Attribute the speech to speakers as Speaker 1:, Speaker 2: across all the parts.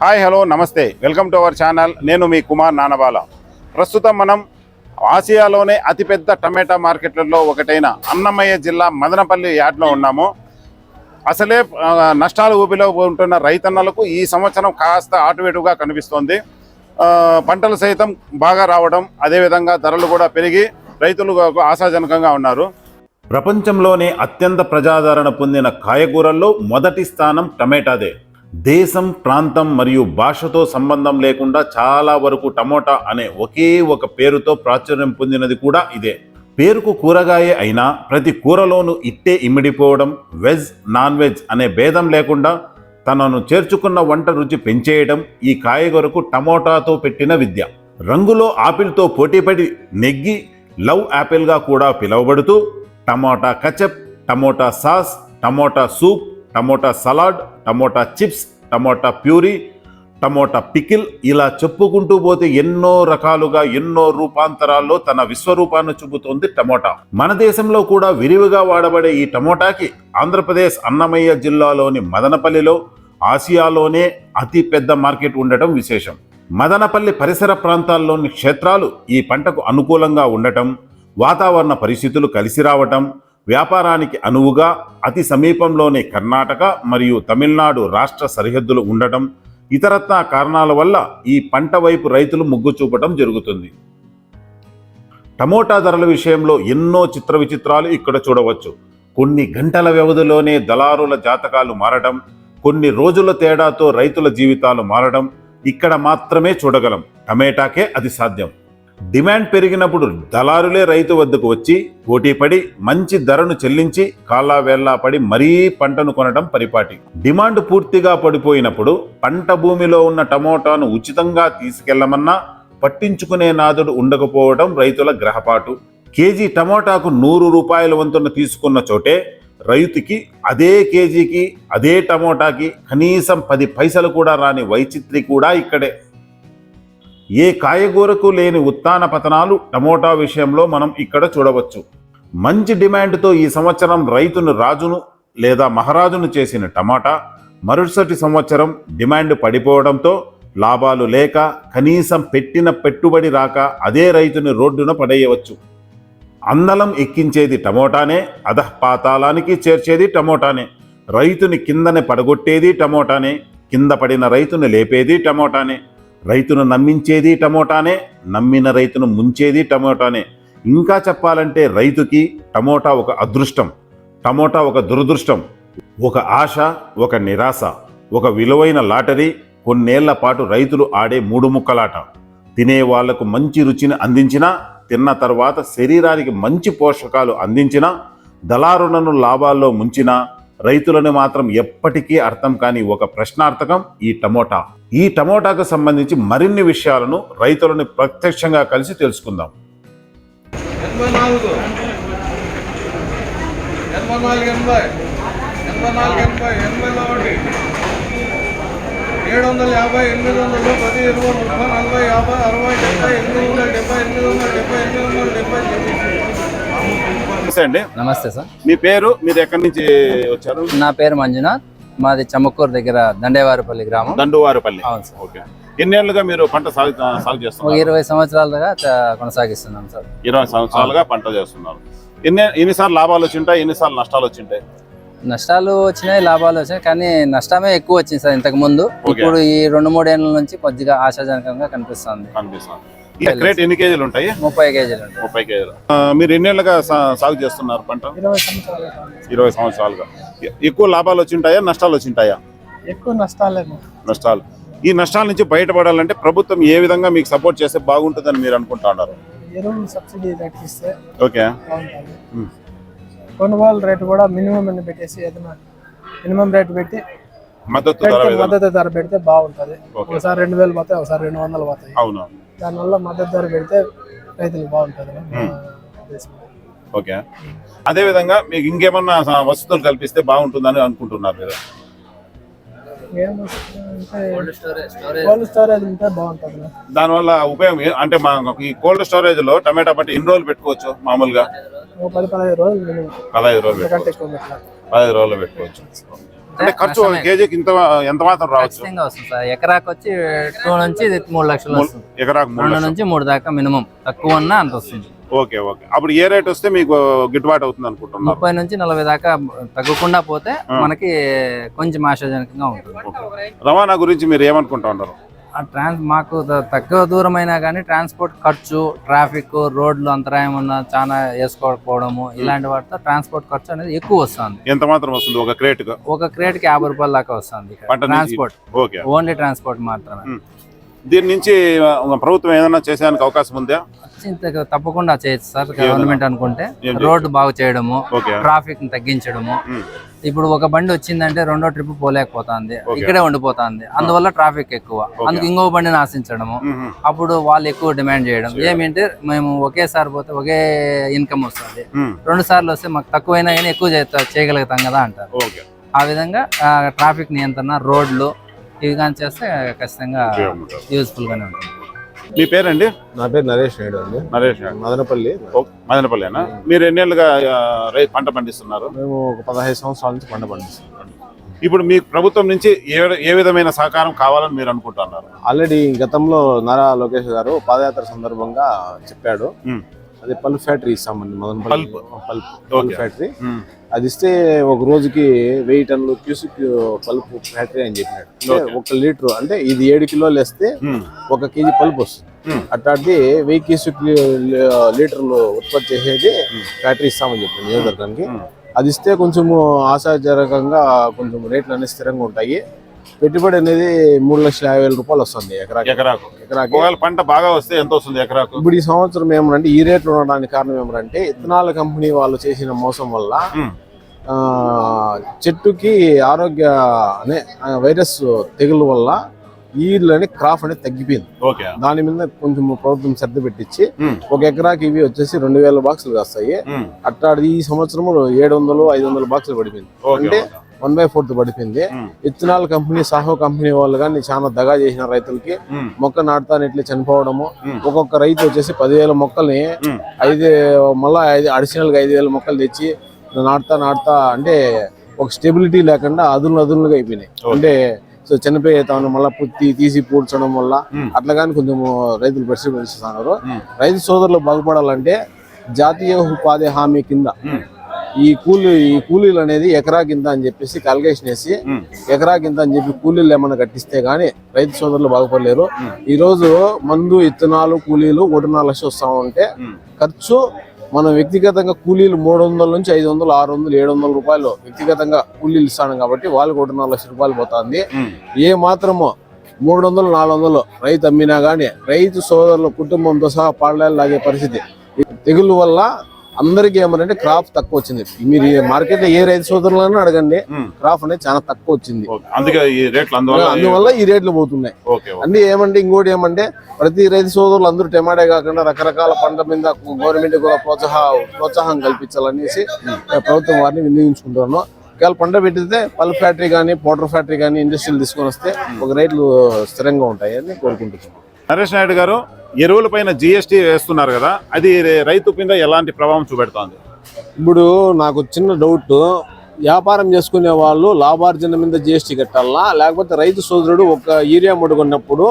Speaker 1: Hi hello నమస్తే. Welcome to our channel. నేను మీ కుమార్ నానబాల ప్రస్తుతం మనం ఆసియాలోనే అతిపెద్ద టమాటా మార్కెట్లలో ఒకటైన అన్నమయ్య జిల్లా మదనపల్లి యార్డ్లో ఉన్నాము. అసలే నష్టాలు ఊపిలో ఉంటున్న రైతన్నలకు ఈ సంవత్సరం కాస్త ఆటువేటుగా కనిపిస్తోంది. పంటలు సైతం బాగా రావడం అదేవిధంగా ధరలు కూడా పెరిగి రైతులు ఆశాజనకంగా ఉన్నారు. ప్రపంచంలోనే అత్యంత ప్రజాదరణ పొందిన కాయగూరల్లో మొదటి స్థానం టమాటాదే. దేశం ప్రాంతం మరియు భాషతో సంబంధం లేకుండా చాలా వరకు టమోటా అనే ఒకే ఒక పేరుతో ప్రాచుర్యం పొందినది కూడా ఇదే. పేరుకు కూరగాయే అయినా ప్రతి కూరలోనూ ఇట్టే ఇమిడిపోవడం వెజ్ నాన్ వెజ్ అనే భేదం లేకుండా తనను చేర్చుకున్న వంట రుచి పెంచేయడం ఈ కాయగూరకు టమోటాతో పెట్టిన విద్య. రంగులో ఆపిల్తో పోటీపడి నెగ్గి లవ్ యాపిల్గా కూడా పిలువబడుతూ tomato ketchup tomato sauce tomato soup tomato salad tomato chips tomato puree tomato pickle ఇలా చెప్పుకుంటూ పోతే ఎన్నో రకాలుగా ఎన్నో రూపాంతరాల్లో తన విశ్వరూపాన్ని చూపుతోంది టమోటా. మన దేశంలో కూడా విరివిగా వాడబడే ఈ టమోటాకి ఆంధ్రప్రదేశ్ అన్నమయ్య జిల్లాలోని మదనపల్లిలో ఆసియాలోనే అతి పెద్ద మార్కెట్ ఉండటం విశేషం. మదనపల్లి పరిసర ప్రాంతాల్లోని క్షేత్రాలు ఈ పంటకు అనుకూలంగా ఉండటం వాతావరణ పరిస్థితులు కలిసి రావటం వ్యాపారానికి అనువుగా అతి సమీపంలోనే కర్ణాటక మరియు తమిళనాడు రాష్ట్ర సరిహద్దులు ఉండటం ఇతరత్నా కారణాల వల్ల ఈ పంట వైపు రైతులు మొగ్గు చూపటం జరుగుతుంది. టమోటా ధరల విషయంలో ఎన్నో చిత్ర విచిత్రాలు ఇక్కడ చూడవచ్చు. కొన్ని గంటల వ్యవధిలోనే దళారుల జాతకాలు మారడం కొన్ని రోజుల తేడాతో రైతుల జీవితాలు మారడం ఇక్కడ మాత్రమే చూడగలం. టమేటాకే అది సాధ్యం డిమాండ్ పెరిగినప్పుడు దళారులే రైతు వద్దకు వచ్చి పోటీపడి మంచి ధరను చెల్లించి కాలా వేళ్ళా పడి మరీ పంటను కొనడం పరిపాటి. డిమాండ్ పూర్తిగా పడిపోయినప్పుడు పంట భూమిలో ఉన్న టమోటాను ఉచితంగా తీసుకెళ్ళమన్నా పట్టించుకునే నాదుడు ఉండకపోవడం రైతుల గ్రహపాటు. కేజీ టమోటాకు నూరు రూపాయల వంతున తీసుకున్న చోటే రైతుకి అదే కేజీకి అదే టమోటాకి కనీసం పది పైసలు కూడా రాని వైచిత్రి కూడా ఇక్కడే ఏ కాయగూరకు లేని ఉత్తాన పతనాలు టమోటా విషయంలో మనం ఇక్కడ చూడవచ్చు. మంచి డిమాండ్తో ఈ సంవత్సరం రైతును రాజును లేదా మహారాజును చేసిన టమాటా మరుసటి సంవత్సరం డిమాండ్ పడిపోవడంతో లాభాలు లేక కనీసం పెట్టిన పెట్టుబడి రాక అదే రైతుని రోడ్డున పడేయవచ్చు. అందలం ఎక్కించేది టమోటానే అధఃపాతాళానికి చేర్చేది టమోటానే రైతుని కిందనే పడగొట్టేది టమోటానే కింద పడిన రైతును లేపేది టమోటానే రైతును నమ్మించేది టమోటానే నమ్మిన రైతును ముంచేది టమోటానే. ఇంకా చెప్పాలంటే రైతుకి టమోటా ఒక అదృష్టం టమోటా ఒక దురదృష్టం ఒక ఆశ ఒక నిరాశ ఒక విలువైన లాటరీ కొన్నేళ్ళ పాటు రైతులు ఆడే మూడు ముక్కలాట. తినే వాళ్ళకు మంచి రుచిని అందించినా తిన్న తర్వాత శరీరానికి మంచి పోషకాలు అందించినా దళారులను లాభాల్లో ముంచినా రైతులను మాత్రం ఎప్పటికీ అర్థం కాని ఒక ప్రశ్నార్థకం ఈ టమోటా ఈ టమోటాకు సంబంధించి మరిన్ని విషయాలను రైతులను ప్రత్యక్షంగా కలిసి తెలుసుకుందాం
Speaker 2: ఏడు వందల యాభై ఎనిమిది వందలు పది ఇరవై ముప్పై నలభై యాభై అరవై డెబ్బై ఎనిమిది వందల డెబ్బై ఎనిమిది వందల డెబ్బై ఎనిమిది వందల డెబ్బై
Speaker 1: నమస్తే అండి.
Speaker 3: నమస్తే సార్.
Speaker 1: మీ పేరు మీరు ఎక్కడి నుంచి వచ్చారు?
Speaker 3: నా పేరు మంజునాథ్. మాది చమ్మక్కూరు దగ్గర దండేవారిపల్లి గ్రామం.
Speaker 1: దండువారిపల్లి.
Speaker 3: అవును సార్.
Speaker 1: ఓకే. ఎన్నేళ్ళుగా మీరు పంట సాగు సాగు
Speaker 3: ఒక
Speaker 1: చేస్తున్నారు
Speaker 3: ఇరవై సంవత్సరాలుగా చ- కొనసాగిస్తున్నాం సార్.
Speaker 1: ఇరవై సంవత్సరాలుగా పంట చేస్తున్నారు. ఎన్ని ఎన్నిసార్లు లాభాలు వచ్చింటాయి ఎన్నిసార్లు నష్టాలు వచ్చింటాయి?
Speaker 3: నష్టాలు వచ్చినాయి లాభాలు వచ్చినాయి కానీ నష్టమే ఎక్కువ వచ్చింది సార్ ఇంతకు ముందు. ఇప్పుడు ఈ రెండు మూడేళ్ళ నుంచి కొద్దిగా ఆశాజనకంగా కనిపిస్తుంది.
Speaker 1: కనిపిస్తుంది. క్రేట్ ఎన్ని కేజీలు ఉంటాయి?
Speaker 3: ముప్పై కేజీలు.
Speaker 1: ముప్పై కేజీలు. మీరు ఎన్నేళ్ళుగా సాగు చేస్తున్నారు పంట? ఇరవై సంవత్సరాలుగా ఎక్కువ లాభాలు వచ్చింటాయా నష్టాలు వచ్చింటాయా
Speaker 4: ఎక్కువ నష్టాలేమో
Speaker 1: నష్టాలు. ఈ నష్టాల నుంచి బయటపడాలంటే ప్రభుత్వం ఏ విధంగా మీకు సపోర్ట్ చేస్తే బాగుంటుందని మీరు అనుకుంటా ఉన్నారు?
Speaker 4: ఎరువులు సబ్సిడీ
Speaker 1: ఓకే.
Speaker 4: కొనుగోలు రేటు కూడా మినిమం అని పెట్టేసి ఏదైనా మినిమం రేట్ పెట్టి
Speaker 1: మద్దతు ధర
Speaker 4: పెడితే
Speaker 1: విధానం.
Speaker 4: మద్దతు ధర పెడితే బాగుంటుంది. ఒకసారి రెండు వేలు పోతాయి ఒకసారి రెండు వందలు పోతాయి.
Speaker 1: అవును.
Speaker 4: దానివల్ల మద్దతు ధర పెడితే రైతులకు బాగుంటుంది.
Speaker 1: ఓకే. అదే విధంగా మీకు ఇంకేమన్నా వసతులు కల్పిస్తే బాగుంటుందని అనుకుంటున్నారు మీరు?
Speaker 4: ఏం వస్తుంది అంటే కోల్డ్ స్టోరేజ్ ఉంటే బాగుంటుంది నా.
Speaker 1: దానివల్ల ఉపయోగం అంటే మా ఈ కోల్డ్ స్టోరేజ్లో టమాటా పంట ఎన్ని రోజులు పెట్టుకోవచ్చు మామూలుగా?
Speaker 4: పది పదహైదు రోజులు
Speaker 1: పదహైదు రోజులు పెట్టుకోవచ్చు. పదహైదు రోజులు అంటే ఖర్చు. కేజీకి ఇంత ఎంత మాత్రం రావచ్చు?
Speaker 3: ఖచ్చితంగా వస్తుంది సార్. ఎకరాకి వచ్చి టూ నుంచి మూడు లక్షలు వస్తుంది.
Speaker 1: ఎకరాకు మూడు
Speaker 3: రెండు. నుంచి మూడు దాకా మినిమం. తక్కువ ఉన్నా అంత వస్తుంది.
Speaker 1: Okay okay. అప్పుడు ఏ రేట్ వస్తే మీకు గిట్టుబాటు అవుతుంది అనుకుంటున్నారు?
Speaker 3: ముప్పై నుంచి నలభై దాకా తగ్గకుండా పోతే. మనకి కొంచెం ఆశాజనకంగా ఉంటుంది.
Speaker 1: రవాణా గురించి మీరు ఏమనుకుంటా ఉన్నారు?
Speaker 3: ట్రాన్స్ మాకు తక్కువ దూరం అయినా కానీ ట్రాన్స్పోర్ట్ ఖర్చు ట్రాఫిక్ రోడ్లు అంతరాయం ఉన్న చాలా వేసుకోకపోవడము ఇలాంటి వాటితో ట్రాన్స్పోర్ట్ ఖర్చు అనేది ఎక్కువ వస్తుంది.
Speaker 1: ఎంత మాత్రం వస్తుంది? ఒక క్రేట్
Speaker 3: ఒక క్రేట్కి యాభై రూపాయల దాకా వస్తుంది ట్రాన్స్పోర్ట్
Speaker 1: ఓకే.
Speaker 3: ఓన్లీ ట్రాన్స్పోర్ట్ మాత్రమే.
Speaker 1: ఉమ్. దీని నుంచి ఆ, ప్రభుత్వం ఏదైనా చేసేదానికి అవకాశం ఉందా?
Speaker 3: తప్పకుండా చేయొచ్చు సార్ గవర్నమెంట్ అనుకుంటే. రోడ్డు బాగు చేయడము ట్రాఫిక్ తగ్గించడము.
Speaker 1: ఉమ్.
Speaker 3: ఇప్పుడు ఒక బండి వచ్చిందంటే రెండో ట్రిప్ పోలేకపోతుంది. ఇక్కడే ఉండిపోతుంది. అందువల్ల ట్రాఫిక్ ఎక్కువ. అందుకు ఇంకో బండిని ఆశించడము. అప్పుడు వాళ్ళు ఎక్కువ డిమాండ్ చేయడం. ఏమంటే మేము ఒకేసారి పోతే ఒకే ఇన్కమ్ వస్తుంది. రెండు సార్లు వస్తే మాకు తక్కువైనా కానీ ఎక్కువ చేస్తా- చేయగలుగుతాం కదా అంటారు. ఆ విధంగా ట్రాఫిక్ నియంత్రణ రోడ్లు ఇవి కానీ చేస్తే ఖచ్చితంగా
Speaker 1: ఉపయోగం ఉంటుంది. మీ పేరండి?
Speaker 5: నా పేరు నరేష్ నాయుడు అండి.
Speaker 1: నరేష్ గారు.
Speaker 5: మదనపల్లి.
Speaker 1: మదనపల్లినా? మీరు ఎన్నేళ్ళుగా పంట పండిస్తున్నారు?
Speaker 5: మేము ఒక పదహైదు సంవత్సరాల నుంచి పంట పండిస్తున్నాం.
Speaker 1: ఇప్పుడు మీకు ప్రభుత్వం నుంచి ఏ ఏ విధమైన సహకారం కావాలని మీరు అనుకుంటున్నారు?
Speaker 5: ఆల్రెడీ గతంలో నారా లోకేష్ గారు పాదయాత్ర సందర్భంగా చెప్పాడు. అది పల్ప్ ఫ్యాక్టరీ ఇస్తామండి Madanapalli
Speaker 1: pulp.
Speaker 5: Pulp pulp. Factory. అది ఇస్తే ఒక రోజుకి వెయ్యి టన్నులు క్యూసిక్ పల్ప్ ఫ్యాక్టరీ అని చెప్పినాడు. ఒక లీటర్ అంటే ఇది ఏడు కిలోలు వేస్తే. ఒక కేజీ పల్ప్ వస్తుంది. అట్లాంటిది వెయ్యి క్యూసిక్ లీటర్లు ఉత్పత్తి చేసేది. ఫ్యాక్టరీ ఇస్తామని చెప్పాడు నియోజకవర్గానికి. అది ఇస్తే కొంచెము ఆశాజనకంగా కొంచెం రేట్లు అనేది స్థిరంగా ఉంటాయి పెట్టుబడి అనేది మూడు లక్షల యాభై వేల రూపాయలు వస్తుంది ఎకరాకి.
Speaker 1: ఎకరాకు.
Speaker 5: ఎకరాకి.
Speaker 1: ఒకవేళ పంట బాగా వస్తే ఎంత వస్తుంది ఎకరాకు?
Speaker 5: ఇప్పుడు ఈ సంవత్సరం ఏమంటే ఈ రేట్లు ఉండడానికి కారణం ఏమంటే ఇథనాల్ కంపెనీ వాళ్ళు చేసిన మోసం వల్ల చెట్టుకి ఆరోగ్య అనే వైరస్ తెగులు వల్ల ఈల్డ్ అని క్రాప్ అనేది తగ్గిపోయింది. దాని మీద కొంచెం ప్రభుత్వం శ్రద్ధ పెట్టించి. ఒక ఎకరాకి ఇవి వచ్చేసి రెండు వేల బాక్సులు కాస్తాయి. అట్లా ఈ సంవత్సరం ఏడు వందలు ఐదు వందల బాక్సులు పడిపోయింది. అంటే. వన్ బై ఫోర్త్ పడిపోయింది. ఇత్తనాల కంపెనీ సాహో కంపెనీ వాళ్ళు కానీ చాలా దగా చేసిన రైతులకి. మొక్క నాటుతాను ఇట్లా చనిపోవడము. ఒక్కొక్క రైతు వచ్చేసి పదివేల మొక్కల్ని.
Speaker 1: ఐదు
Speaker 5: మళ్ళా ఐదు అడిషనల్గా ఐదు వేల మొక్కలు తెచ్చి నాటుతా నాటుతా అంటే ఒక స్టెబిలిటీ లేకుండా అదులు అదులుగా అయిపోయినాయి అంటే సో చనిపోయేతాను మళ్ళీ పుత్తి తీసి పూడ్చడం వల్ల. అట్లా కానీ కొంచెం రైతులు
Speaker 1: మ్మ్.
Speaker 5: రైతు సోదరులు బాగుపడాలంటే జాతీయ ఉపాధి హామీ కింద. ఈ కూలీ ఈ కూలీలు అనేది ఎకరా కింద అని చెప్పేసి కాలిక్యులేషన్ వేసి. ఎకరా కింద అని చెప్పి కూలీలు ఏమన్నా కట్టిస్తే గానీ రైతు సోదరులు బాగుపడలేరు. ఈ రోజు మందు ఇత్తనాలు కూలీలు ఒకటిన్నర లక్షలు వస్తా ఉంటే. ఖర్చు మనం వ్యక్తిగతంగా కూలీలు మూడు వందల నుంచి ఐదు వందలు ఆరు వందలు ఏడు వందల రూపాయలు వ్యక్తిగతంగా కూలీలు ఇస్తాను కాబట్టి వాళ్ళకి ఒకటిన్నర లక్ష రూపాయలు పోతుంది. ఏ మాత్రమో మూడు వందలు నాలుగు వందలు రైతు అమ్మినా గానీ రైతు సోదరుల కుటుంబంతో సహా పాడలేలు లాగే పరిస్థితి తెగులు వల్ల అందరికీ ఏమనంటే క్రాప్ తక్కువ వచ్చింది. మీరు మార్కెట్లో ఏ రైతు సోదరులను అడగండి. క్రాప్ అనేది చాలా తక్కువ వచ్చింది.
Speaker 1: అందువల్ల
Speaker 5: ఈ రేట్లు పోతున్నాయి. అన్ని ఏమంటే ఇంకోటి ఏమంటే ప్రతి రైతు సోదరులు అందరూ టమాటే కాకుండా రకరకాల పంట మీద గవర్నమెంట్ కూడా ప్రోత్సాహ ప్రోత్సాహం కల్పించాలనేసి ప్రభుత్వం వారిని వినియోగించుకుంటున్నాను. ఒకవేళ పంట పెట్టితే పల్ప్ ఫ్యాక్టరీ కానీ పౌడర్ ఫ్యాక్టరీ కానీ ఇండస్ట్రీలు తీసుకొని వస్తే ఒక రేట్లు స్థిరంగా ఉంటాయని కోరుకుంటున్నాను.
Speaker 1: నరేష్ నాయుడు గారు ఎరువులపైన జిఎస్టీ వేస్తున్నారు కదా అది రైతు మీద ఎలాంటి ప్రభావం చూపెడుతోంది?
Speaker 5: ఇప్పుడు నాకు చిన్న డౌట్ వ్యాపారం చేసుకునే వాళ్ళు లాభార్జన మీద జిఎస్టీ కట్టాలా? లేకపోతే రైతు సోదరుడు ఒక ఏరియా ముడుకున్నప్పుడు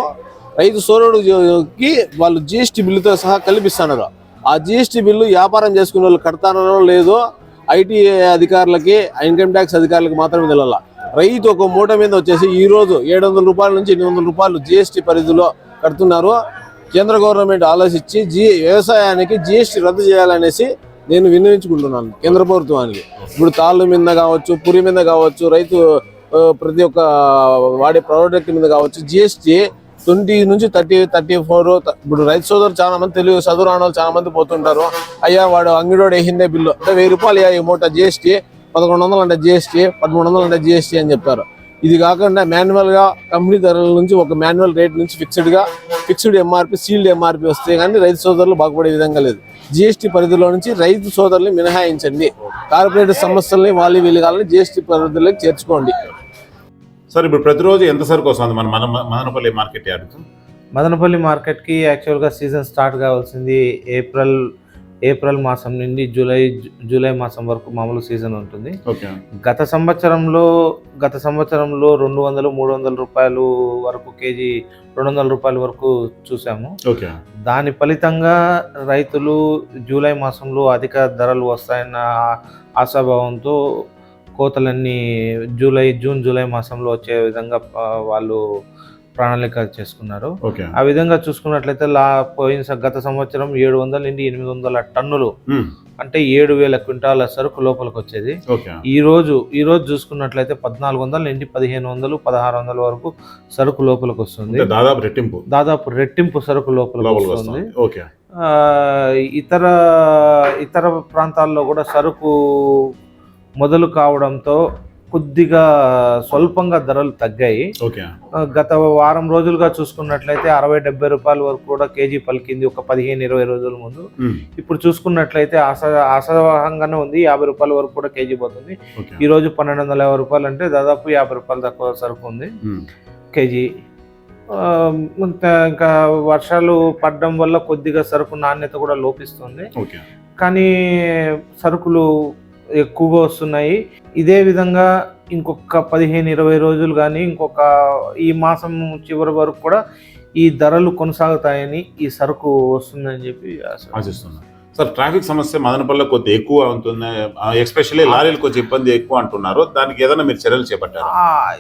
Speaker 5: రైతు సోదరుడుకి వాళ్ళు జిఎస్టీ బిల్లుతో సహా కల్పిస్తున్నారు ఆ జిఎస్టీ బిల్లు వ్యాపారం చేసుకునే వాళ్ళు కడతారో లేదో ఐటీ అధికారులకి ఇన్కమ్ ట్యాక్స్ అధికారులకు మాత్రమే తెలియాల రైతు ఒక మూట మీద వచ్చేసి ఈరోజు ఏడు వందల రూపాయల నుంచి ఎనిమిది వందల రూపాయలు జిఎస్టీ పరిధిలో కడుతున్నారు. కేంద్ర గవర్నమెంట్ ఆలోచించి జి వ్యవసాయానికి జిఎస్టీ రద్దు చేయాలనేసి నేను విన్నవించుకుంటున్నాను కేంద్ర ప్రభుత్వానికి. ఇప్పుడు తాళ్ళు మీద కావచ్చు పురి మీద కావచ్చు రైతు ప్రతి ఒక్క వాడే ప్రోడక్ట్ మీద కావచ్చు జిఎస్టీ ట్వంటీ నుంచి థర్టీ థర్టీ ఫోర్ ఇప్పుడు రైతు సోదరు చాలా మంది తెలుగు చదువు రాని చాలా మంది పోతుంటారు. అయ్యా వాడు అంగిడోడు వేసిందే బిల్లు. అంటే వెయ్యి రూపాయలు అయ్యా ఈ మూట జిఎస్టీ పదకొండు వందలు అంటే జిఎస్టీ పదమూడు వందలు అంటే జిఎస్టీ అని చెప్పారు ఇది కాకుండా మాన్యువల్గా కంపెనీ ధరల నుంచి ఒక మాన్యువల్ రేట్ నుంచి ఫిక్స్డ్గా ఫిక్స్డ్ ఎంఆర్పి సీల్డ్ ఎంఆర్పి వస్తే కానీ రైతు సోదరులు బాగుపడే విధంగా లేదు. జిఎస్టీ పరిధిలో నుంచి రైతు సోదరుల్ని మినహాయించండి. కార్పొరేట్ సంస్థల్ని వాళ్ళు వీళ్ళు కావాలని జిఎస్టీ పరిధిలోకి చేర్చుకోండి.
Speaker 1: సార్ ఇప్పుడు ప్రతిరోజు ఎంత సరుకు వస్తుంది? మన మన మదనపల్లి మార్కెట్ యార్డ్
Speaker 6: మదనపల్లి మార్కెట్కి యాక్చువల్గా సీజన్ స్టార్ట్ కావాల్సింది ఏప్రిల్ ఏప్రిల్ మాసం నుండి జూలై జూలై మాసం వరకు మామూలు సీజన్ ఉంటుంది.
Speaker 1: ఓకే.
Speaker 6: గత సంవత్సరంలో గత సంవత్సరంలో రెండు వందలు మూడు వందల రూపాయలు వరకు కేజీ రెండు వందల రూపాయల వరకు చూసాము.
Speaker 1: ఓకే.
Speaker 6: దాని ఫలితంగా రైతులు జూలై మాసంలో అధిక ధరలు వస్తాయన్న ఆశాభావంతో కోతలన్నీ జూలై జూన్ జూలై మాసంలో వచ్చే విధంగా వాళ్ళు ప్రణాళిక చేసుకున్నారు. ఆ విధంగా చూసుకున్నట్లయితే లా పోయిన గత సంవత్సరం ఏడు వందల నుండి ఎనిమిది వందల టన్నులు అంటే ఏడు వేల క్వింటాల సరుకు లోపలికి వచ్చేది ఈ రోజు ఈ రోజు చూసుకున్నట్లయితే పద్నాలుగు వందల నుండి పదిహేను వందలు పదహారు వందల వరకు సరుకు లోపలికి వస్తుంది
Speaker 1: దాదాపు రెట్టింపు.
Speaker 6: దాదాపు రెట్టింపు సరుకు లోపలికి వస్తుంది ఇతర ఇతర ప్రాంతాల్లో కూడా సరుకు మొదలు కావడంతో కొద్దిగా స్వల్పంగా ధరలు తగ్గాయి. గత వారం రోజులుగా చూసుకున్నట్లయితే అరవై డెబ్బై రూపాయల వరకు కూడా కేజీ పలికింది ఒక పదిహేను ఇరవై రోజుల ముందు. ఇప్పుడు చూసుకున్నట్లయితే ఆశ ఆశావహంగానే ఉంది. యాభై రూపాయల వరకు కూడా కేజీ పోతుంది. ఈ రోజు పన్నెండు వందల యాభై రూపాయలు అంటే దాదాపు యాభై రూపాయలు తక్కువ సరుకు ఉంది. కేజీ. ఇంకా వర్షాలు పడడం వల్ల కొద్దిగా సరుకు నాణ్యత కూడా లోపిస్తుంది. కానీ సరుకులు ఎక్కువగా వస్తున్నాయి. ఇదే విధంగా ఇంకొక పదిహేను ఇరవై రోజులు కానీ ఇంకొక ఈ మాసం చివరి వరకు కూడా ఈ ధరలు కొనసాగుతాయని ఈ సరుకు వస్తుందని చెప్పి ఆశ.
Speaker 1: ఆశిస్తున్నా. సార్ ట్రాఫిక్ సమస్య మదనపల్లిలో కొద్ది ఎక్కువ ఉంటుంది ఎస్పెషల్లీ లారీలు కొంచెం ఇబ్బంది ఎక్కువ అంటున్నారు. దానికి ఏదైనా మీరు చర్యలు చేపట్టారు?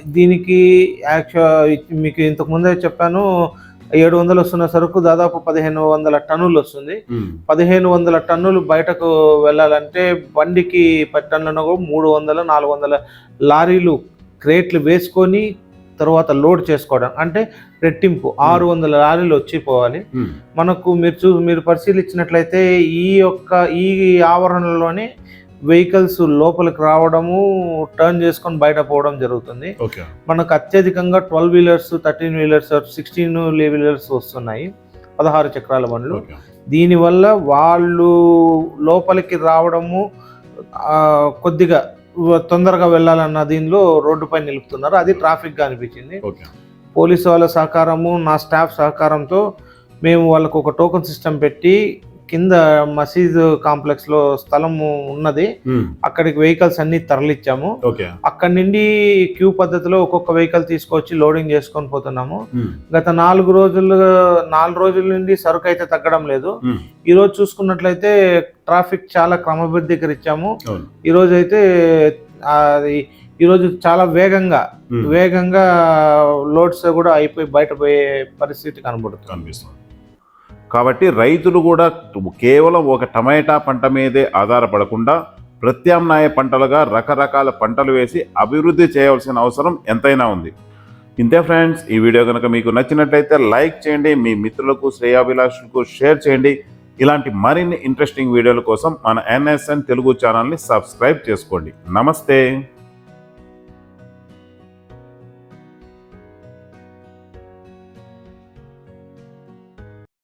Speaker 6: దీనికి యాక్చువల్ మీకు ఇంతకు ముందే చెప్పాను ఏడు వందలు వస్తున్న సరుకు దాదాపు పదిహేను వందల టన్నులు వస్తుంది. పదిహేను వందల టన్నులు బయటకు వెళ్ళాలంటే బండికి పది టన్నులకు మూడు వందల నాలుగు వందల లారీలు క్రేట్లు వేసుకొని తర్వాత లోడ్ చేసుకోవడం. అంటే రెట్టింపు ఆరు వందల లారీలు వచ్చి పోవాలి. మనకు మీరు చూ మీరు పరిశీలించినట్లయితే ఈ యొక్క ఈ ఆవరణలోనే వెహికల్స్ లోపలికి రావడము టర్న్ చేసుకొని బయట పోవడం జరుగుతుంది. మనకు అత్యధికంగా twelve wheelers thirteen wheelers sixteen wheelers వస్తున్నాయి. పదహారు చక్రాల బండ్లు. దీనివల్ల వాళ్ళు లోపలికి రావడము కొద్దిగా తొందరగా వెళ్ళాలన్న దీనిలో రోడ్డుపై నిలుపుతున్నారు. అది ట్రాఫిక్గా అనిపించింది. పోలీసు వాళ్ళ సహకారము నా స్టాఫ్ సహకారంతో మేము వాళ్ళకు ఒక టోకెన్ సిస్టమ్ పెట్టి కింద మసీద్ కాంప్లెక్స్లో స్థలము ఉన్నది. అక్కడికి వెహికల్స్ అన్ని తరలిచ్చాము. అక్కడి నుండి క్యూ పద్ధతిలో ఒక్కొక్క వెహికల్ తీసుకొచ్చి లోడింగ్ చేసుకొని పోతున్నాము. గత నాలుగు రోజులు నాలుగు రోజుల నుండి సరుకు అయితే తగ్గడం లేదు. ఈ రోజు చూసుకున్నట్లయితే ట్రాఫిక్ చాలా క్రమబద్ధీకరించాము. ఈ రోజు అయితే రోజు చాలా వేగంగా వేగంగా లోడ్స్ కూడా అయిపోయి బయట పోయే పరిస్థితి కనబడుతుంది.
Speaker 1: కనిపిస్తుంది. కాబట్టి రైతులు కూడా కేవలం ఒక టమాటా పంట మీదే ఆధారపడకుండా ప్రత్యామ్నాయ పంటలుగా రకరకాల పంటలు వేసి అభివృద్ధి చేయవలసిన అవసరం ఎంతైనా ఉంది. ఇంతే ఫ్రెండ్స్ ఈ వీడియో కనుక మీకు నచ్చినట్లయితే లైక్ చేయండి మీ మిత్రులకు శ్రేయాభిలాషులకు షేర్ చేయండి. ఇలాంటి మరిన్ని ఇంట్రెస్టింగ్ వీడియోల కోసం మన ఎన్ఎస్ఎన్ తెలుగు ఛానల్ని సబ్స్క్రైబ్ చేసుకోండి. నమస్తే!